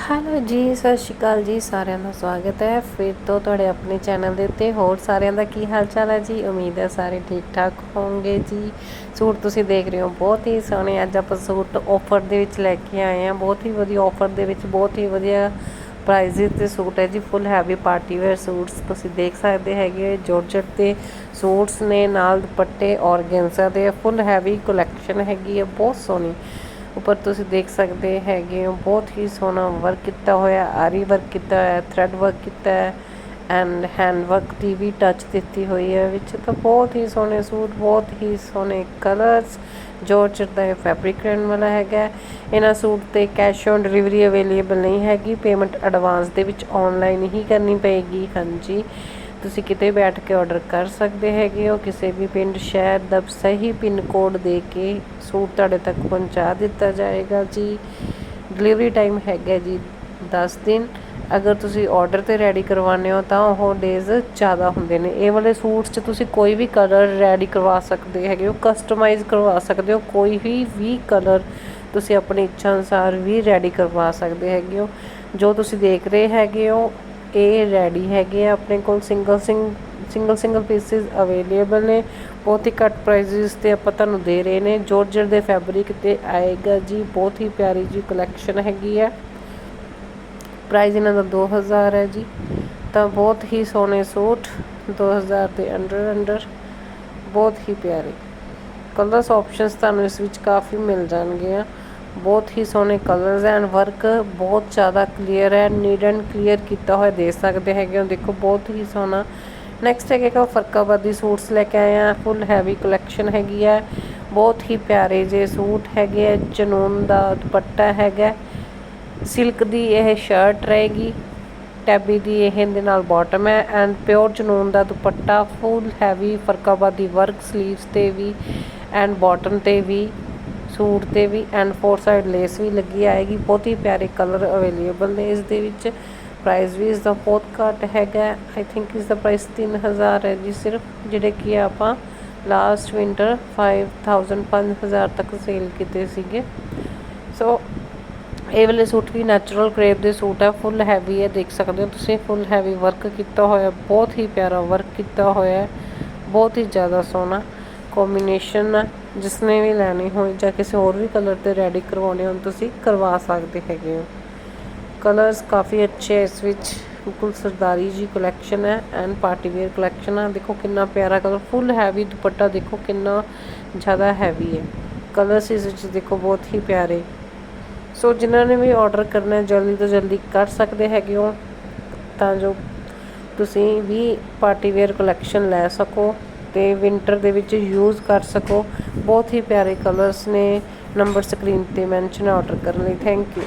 Hello ਜੀ, ਸਤਿ ਸ਼੍ਰੀ ਅਕਾਲ ਜੀ, ਸਾਰਿਆਂ ਦਾ ਸਵਾਗਤ ਹੈ। ਫਿਰ ਤੋਂ ਤੁਹਾਡੇ ਆਪਣੇ ਚੈਨਲ ਦੇ ਉੱਤੇ ਹੋਰ ਸਾਰਿਆਂ ਦਾ ਕੀ ਹਾਲ ਚਾਲ ਹੈ ਜੀ? ਉਮੀਦ ਹੈ ਸਾਰੇ ਠੀਕ ਠਾਕ ਹੋਣਗੇ ਜੀ। ਸੂਟ ਤੁਸੀਂ ਦੇਖ ਰਹੇ ਹੋ, ਬਹੁਤ ਹੀ ਸੋਹਣੇ। ਅੱਜ ਆਪਾਂ ਸੂਟ ਆਫਰ ਦੇ ਵਿੱਚ ਲੈ ਕੇ ਆਏ ਹਾਂ। ਬਹੁਤ ਹੀ ਵਧੀਆ ਆਫਰ ਦੇ ਵਿੱਚ ਬਹੁਤ ਹੀ ਵਧੀਆ ਪ੍ਰਾਈਸਿਸ ਤੇ ਸੂਟ ਹੈ ਜੀ। Full heavy party wear suits ਤੁਸੀਂ ਦੇਖ ਸਕਦੇ ਹੈਗੇ ਜੋਰਜਟ ਤੇ ਸੂਟਸ ਨੇ, ਨਾਲ ਦੁਪੱਟੇ ਔਰਗੈਂਜ਼ਾ ਦੇ। ਫੁੱਲ ਹੈਵੀ ਕਲੈਕਸ਼ਨ ਹੈਗੀ ਹੈ, ਬਹੁਤ ਸੋਹਣੀ। ਉੱਪਰ ਤੁਸੀਂ ਦੇਖ ਸਕਦੇ ਹੈਗੇ ਹੋ, ਬਹੁਤ ਹੀ ਸੋਹਣਾ ਵਰਕ ਕੀਤਾ ਹੋਇਆ, ਆਰੀ ਵਰਕ ਕੀਤਾ ਹੋਇਆ ਥ੍ਰੈਡ ਵਰਕ ਕੀਤਾ ਹੈ ਐਂਡ ਹੈਂਡ ਵਰਕ ਦੀ ਵੀ ਟੱਚ ਦਿੱਤੀ ਹੋਈ ਹੈ, ਵਿੱਚ ਤਾਂ ਬਹੁਤ ਹੀ ਸੋਹਣੇ ਸੂਟ, ਬਹੁਤ ਹੀ ਸੋਹਣੇ ਕਲਰਸ ਜੋਰਜਟ ਦਾ ਇਹ ਫੈਬਰਿਕ ਰਹਿਣ ਵਾਲਾ ਹੈਗਾ ਇਹਨਾਂ ਸੂਟ ਤੇ ਕੈਸ਼ ਔਨ ਡਿਲੀਵਰੀ ਅਵੇਲੇਬਲ ਨਹੀਂ ਹੈਗੀ ਪੇਮੈਂਟ ਐਡਵਾਂਸ ਦੇ ਵਿੱਚ ਆਨਲਾਈਨ ਹੀ ਕਰਨੀ ਪਏਗੀ, ਹਾਂਜੀ। ਤੁਸੀਂ ਕਿਤੇ ਬੈਠ ਕੇ ਆਰਡਰ ਕਰ ਸਕਦੇ ਹੈਗੇ ਹੋ, ਕਿਸੇ ਵੀ ਪਿੰਡ, ਸ਼ਹਿਰ ਦਾ ਸਹੀ ਪਿੰਨ ਕੋਡ ਦੇ ਕੇ ਸੂਟ ਤੁਹਾਡੇ ਤੱਕ ਪਹੁੰਚਾ ਦਿੱਤਾ ਜਾਏਗਾ ਜੀ। ਡਿਲੀਵਰੀ ਟਾਈਮ ਹੈਗਾ ਜੀ 10 ਦਿਨ। ਅਗਰ ਤੁਸੀਂ ਆਰਡਰ ਤੇ ਰੈਡੀ ਕਰਵਾਉਂਦੇ ਹੋ ਤਾਂ ਉਹ ਡੇਜ਼ ਜ਼ਿਆਦਾ ਹੁੰਦੇ ਨੇ। ਇਹ ਵਾਲੇ ਸੂਟਸ 'ਚ ਤੁਸੀਂ ਕੋਈ ਵੀ ਕਲਰ ਰੈਡੀ ਕਰਵਾ ਸਕਦੇ ਹੈਗੇ ਹੋ ਕਸਟਮਾਈਜ਼ ਕਰਵਾ ਸਕਦੇ ਹੋ, ਕੋਈ ਵੀ ਵੀ ਕਲਰ ਤੁਸੀਂ ਆਪਣੀ ਇੱਛਾ ਅਨੁਸਾਰ ਵੀ ਰੈਡੀ ਕਰਵਾ ਸਕਦੇ ਹੈਗੇ ਹੋ। ਜੋ ਤੁਸੀਂ ਦੇਖ ਰਹੇ ਹੈਗੇ ਹੋ ਇਹ ਰੈਡੀ ਹੈਗੇ ਆ, ਆਪਣੇ ਕੋਲ single sing single single pieces available ਨੇ। ਬਹੁਤ ਹੀ ਘੱਟ ਪ੍ਰਾਈਸਿਸ ਤੇ ਆਪਾਂ ਤੁਹਾਨੂੰ ਦੇ ਰਹੇ ਨੇ। ਜੋਰਜਟ ਦੇ ਫੈਬਰਿਕ ਤੇ ਆਏਗਾ ਜੀ, ਬਹੁਤ ਹੀ ਪਿਆਰੀ ਜੀ ਕਲੈਕਸ਼ਨ ਹੈਗੀ ਆ। ਪ੍ਰਾਈਸ ਇਹਨਾਂ ਦਾ 2000 ਹੈ ਜੀ। ਤਾਂ ਬਹੁਤ ਹੀ ਸੋਹਣੇ ਸੂਟ 2000 ਦੇ ਅੰਡਰ ਅੰਡਰ ਬਹੁਤ ਹੀ ਪਿਆਰੇ। ਕਲਰਸ ਆਪਸ਼ਨਸ ਤੁਹਾਨੂੰ ਇਸ ਵਿੱਚ ਕਾਫੀ ਮਿਲ ਜਾਣਗੇ ਆ। ਬਹੁਤ ਹੀ ਸੋਹਣੇ ਕਲਰਸ ਐਂਡ ਵਰਕ ਬਹੁਤ ਜ਼ਿਆਦਾ ਕਲੀਅਰ ਹੈ ਨੀਡ ਐਂਡ ਕਲੀਅਰ ਕੀਤਾ ਹੋਇਆ ਦੇ ਸਕਦੇ ਹੈਗੇ ਹੋ, ਦੇਖੋ ਬਹੁਤ ਹੀ ਸੋਹਣਾ। ਨੈਕਸਟ ਹੈਗਾ ਫਰਕਾਬਾਦੀ ਸੂਟਸ ਲੈ ਕੇ ਆਏ ਆ ਫੁੱਲ ਹੈਵੀ ਕਲੈਕਸ਼ਨ ਹੈਗੀ ਹੈ। ਬਹੁਤ ਹੀ ਪਿਆਰੇ ਜੇ ਸੂਟ ਹੈਗੇ ਆ ਜਨੂਨ ਦਾ ਦੁਪੱਟਾ ਹੈਗਾ ਸਿਲਕ ਦੀ ਇਹ ਸ਼ਰਟ ਰਹੇਗੀ ਟੈਬੀ ਦੀ ਇਹ ਦੇ ਨਾਲ ਬਾਟਮ ਹੈ ਐਂਡ ਪਿਓਰ ਜਨੂਨ ਦਾ ਦੁਪੱਟਾ ਫੁੱਲ ਹੈਵੀ ਫਰਕਾਬਾਦੀ ਵਰਕ ਸਲੀਵਸ ਤੇ ਵੀ ਐਂਡ ਬਾਟਮ ਤੇ ਵੀ। ਸੂਟ ਤੇ ਵੀ ਐਂਡ ਫੋਰ ਸਾਈਡ ਲੇਸ ਵੀ ਲੱਗੀ ਆਏਗੀ। ਬਹੁਤ ਹੀ ਪਿਆਰੇ ਕਲਰ ਅਵੇਲੇਬਲ ਨੇ ਇਸ ਦੇ ਵਿੱਚ। ਪ੍ਰਾਈਸ ਵੀ ਇਸ ਦਾ ਬਹੁਤ ਘੱਟ ਹੈਗਾ। ਆਈ ਥਿੰਕ ਇਸ ਦਾ ਪ੍ਰਾਈਸ 3000 ਹੈ ਜੀ ਸਿਰਫ, ਜਿਹੜੇ ਕਿ ਆਪਾਂ ਲਾਸਟ ਵਿੰਟਰ 5000 5000 ਤੱਕ ਸੇਲ ਕੀਤੇ ਸੀਗੇ। ਸੋ ਇਹ ਵਾਲੇ ਸੂਟ ਵੀ ਨੈਚੁਰਲ ਕ੍ਰੇਪ ਦੇ ਸੂਟ ਹੈ ਫੁੱਲ ਹੈਵੀ ਹੈ, ਦੇਖ ਸਕਦੇ ਹੋ ਤੁਸੀਂ ਫੁੱਲ ਹੈਵੀ ਵਰਕ ਕੀਤਾ ਹੋਇਆ, ਬਹੁਤ ਹੀ ਪਿਆਰਾ ਵਰਕ ਕੀਤਾ ਹੋਇਆ ਬਹੁਤ ਹੀ ਜ਼ਿਆਦਾ ਸੋਹਣਾ ਕੰਬੀਨੇਸ਼ਨ ਜਿਸਨੇ ਵੀ ਲੈਣੇ ਹੋਈ ਜਾਂ ਕਿਸੇ ਹੋਰ ਵੀ ਕਲਰ ਤੇ ਰੈਡੀ ਕਰਵਾਉਣੇ ਹੋਣ, ਤੁਸੀਂ ਕਰਵਾ ਸਕਦੇ ਹੈਗੇ ਹੋ। ਕਲਰਸ ਕਾਫੀ ਅੱਛੇ ਹੈ ਇਸ ਵਿੱਚ। ਬਿਲਕੁਲ ਸਰਦਾਰੀ ਜੀ ਕਲੈਕਸ਼ਨ ਹੈ ਐਂਡ ਪਾਰਟੀ ਵੇਅਰ ਕਲੈਕਸ਼ਨ ਹੈ ਦੇਖੋ ਕਿੰਨਾ ਪਿਆਰਾ ਕਲਰ ਫੁੱਲ ਹੈਵੀ ਦੁਪੱਟਾ ਦੇਖੋ ਕਿੰਨਾ ਜ਼ਿਆਦਾ ਹੈਵੀ ਹੈ। ਕਲਰਸ ਇਸ ਵਿੱਚ ਦੇਖੋ ਬਹੁਤ ਹੀ ਪਿਆਰੇ। ਸੋ ਜਿਨ੍ਹਾਂ ਨੇ ਵੀ ਆਰਡਰ ਕਰਨਾ ਹੈ, ਜਲਦੀ ਤੋਂ ਜਲਦੀ ਕਰ ਸਕਦੇ ਹੈਗੇ ਹੋ। ਤਾਂ ਜੋ ਤੁਸੀਂ ਵੀ ਪਾਰਟੀ ਵੇਅਰ ਕਲੈਕਸ਼ਨ ਲੈ ਸਕੋ ਤੇ ਵਿంటర్ ਦੇ ਵਿੱਚ ਯੂਜ਼ ਕਰ ਸਕੋ। ਬਹੁਤ ਹੀ ਪਿਆਰੇ ਕਲਰਸ ਨੇ। ਨੰਬਰ ਸਕਰੀਨ ਤੇ ਮੈਂਸ਼ਨ ਆਰਡਰ ਕਰਨ ਲਈ ਥੈਂਕ ਯੂ